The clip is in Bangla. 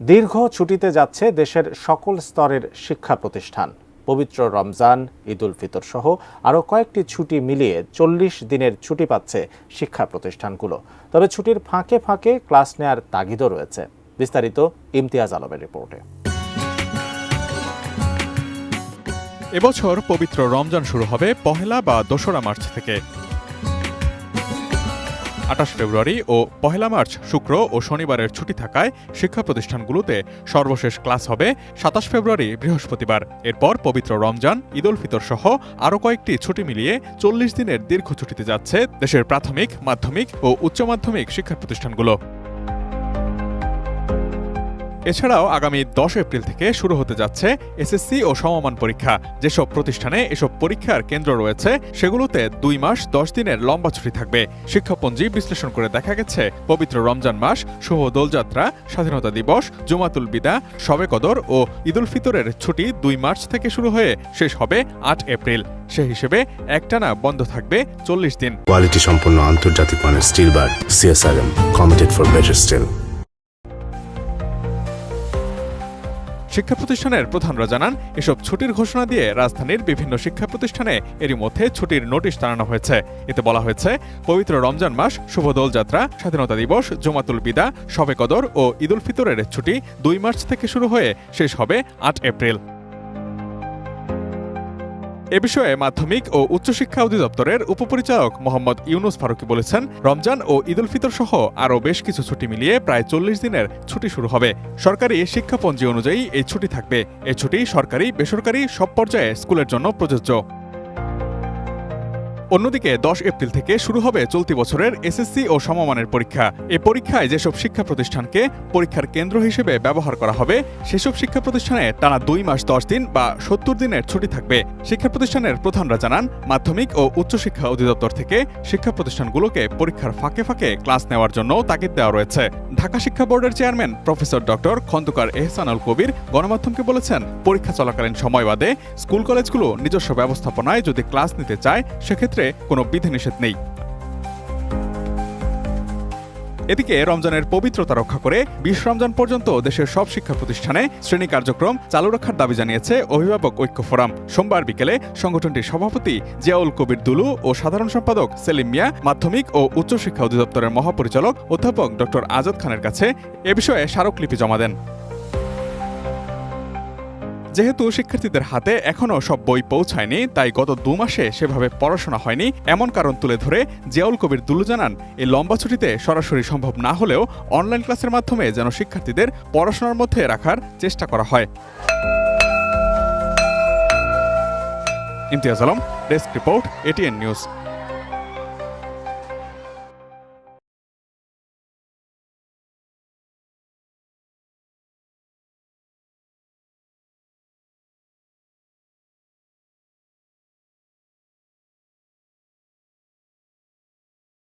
দীর্ঘ ছুটিতে যাচ্ছে দেশের সকল স্তরের শিক্ষা প্রতিষ্ঠান। পবিত্র রমজান ঈদুল ফিতর সহ আরও কয়েকটি ছুটি মিলিয়ে চল্লিশ দিনের ছুটি পাচ্ছে শিক্ষা প্রতিষ্ঠানগুলো। তবে ছুটির ফাঁকে ফাঁকে ক্লাস নেয়ার তাগিদও রয়েছে। বিস্তারিত ইমতিয়াজ আলমের রিপোর্টে। এবছর পবিত্র রমজান শুরু হবে পহেলা বা দোসরা মার্চ থেকে। আঠাশ ফেব্রুয়ারি ও পহেলা মার্চ শুক্র ও শনিবারের ছুটি থাকায় শিক্ষা প্রতিষ্ঠানগুলোতে সর্বশেষ ক্লাস হবে সাতাশ ফেব্রুয়ারি বৃহস্পতিবার। এরপর পবিত্র রমজান, ঈদ উল ফিতর সহ আরও কয়েকটি ছুটি মিলিয়ে চল্লিশ দিনের দীর্ঘ ছুটিতে যাচ্ছে দেশের প্রাথমিক, মাধ্যমিক ও উচ্চ মাধ্যমিক শিক্ষা প্রতিষ্ঠানগুলো। এছাড়াও আগামী দশ এপ্রিল থেকে শুরু হতে যাচ্ছে এসএসসি ও সমমান পরীক্ষা। যেসব প্রতিষ্ঠানে এসব পরীক্ষার কেন্দ্র রয়েছে, সেগুলোতে দুই মাস দশ দিনের লম্বা ছুটি থাকবে। শিক্ষাপঞ্জি বিশ্লেষণ করে দেখা গেছে, পবিত্র রমজান মাস, শুভ দোলযাত্রা, স্বাধীনতা দিবস, জুমাতুল বিদা, শবে কদর ও ঈদুল ফিতরের ছুটি দুই মার্চ থেকে শুরু হয়ে শেষ হবে আট এপ্রিল। সে হিসেবে একটানা বন্ধ থাকবে চল্লিশ দিন। কোয়ালিটি সম্পন্ন আন্তর্জাতিক মানের steel bar, CSRM committed for better steel শিক্ষা প্রতিষ্ঠানের প্রধানরা জানান, এসব ছুটির ঘোষণা দিয়ে রাজধানীর বিভিন্ন শিক্ষা প্রতিষ্ঠানে এরই মধ্যে ছুটির নোটিশ টানানো হয়েছে। এতে বলা হয়েছে, পবিত্র রমজান মাস, শুভ দোলযাত্রা, স্বাধীনতা দিবস, জমাতুল বিদা, শবে কদর ও ঈদুল ফিতরের ছুটি দুই মার্চ থেকে শুরু হয়ে শেষ হবে আট এপ্রিল। এ বিষয়ে মাধ্যমিক ও উচ্চশিক্ষা অধিদপ্তরের উপপরিচালক মোহাম্মদ ইউনুস ফারুকি বলেছেন, রমজান ও ঈদ উল ফিতর সহ আরও বেশ কিছু ছুটি মিলিয়ে প্রায় চল্লিশ দিনের ছুটি শুরু হবে। সরকারি শিক্ষাপঞ্জি অনুযায়ী এই ছুটি থাকবে। এ ছুটি সরকারি, বেসরকারি সব পর্যায়ে স্কুলের জন্য প্রযোজ্য। অন্যদিকে দশ এপ্রিল থেকে শুরু হবে চলতি বছরের এসএসসি ও সমমানের পরীক্ষা। এ পরীক্ষায় যেসব শিক্ষা প্রতিষ্ঠানকে পরীক্ষার কেন্দ্র হিসেবে ব্যবহার করা হবে, সেসব শিক্ষা প্রতিষ্ঠানে টানা দুই মাস দশ দিন বা সত্তর দিনের ছুটি থাকবে। শিক্ষা প্রতিষ্ঠানের প্রধানরা জানান, মাধ্যমিক ও উচ্চশিক্ষা অধিদপ্তর থেকে শিক্ষা প্রতিষ্ঠানগুলোকে পরীক্ষার ফাঁকে ফাঁকে ক্লাস নেওয়ার জন্য তাগিদ দেওয়া রয়েছে। ঢাকা শিক্ষা বোর্ডের chairman professor doctor Khandaker Ehsanul Kabir গণমাধ্যমকে বলেছেন, পরীক্ষা চলাকালীন সময় বাদে স্কুল কলেজগুলো নিজস্ব ব্যবস্থাপনায় যদি ক্লাস নিতে চায়, সেক্ষেত্রে কোনো বিধিনিষেধ নেই। এদিকে রমজানের পবিত্রতা রক্ষা করে বিশ রমজান পর্যন্ত দেশের সব শিক্ষা প্রতিষ্ঠানে শ্রেণি কার্যক্রম চালু রাখার দাবি জানিয়েছে অভিভাবক ঐক্য ফোরাম। সোমবার বিকেলে সংগঠনটির সভাপতি জিয়াউল কবির দুলু ও সাধারণ সম্পাদক সেলিম মিয়া, মাধ্যমিক ও উচ্চশিক্ষা অধিদপ্তরের মহাপরিচালক অধ্যাপক ড আজাদ খানের কাছে এ বিষয়ে স্মারকলিপি জমা দেন। যেহেতু শিক্ষার্থীদের হাতে এখনও সব বই পৌঁছায়নি, তাই গত দু মাসে সেভাবে পড়াশোনা হয়নি। এমন কারণ তুলে ধরে জিয়াউল কবির দুলু জানান, এই লম্বা ছুটিতে সরাসরি সম্ভব না হলেও অনলাইন ক্লাসের মাধ্যমে যেন শিক্ষার্থীদের পড়াশোনার মধ্যে রাখার চেষ্টা করা হয়। Imtiaz Alam, desk report, ATN news.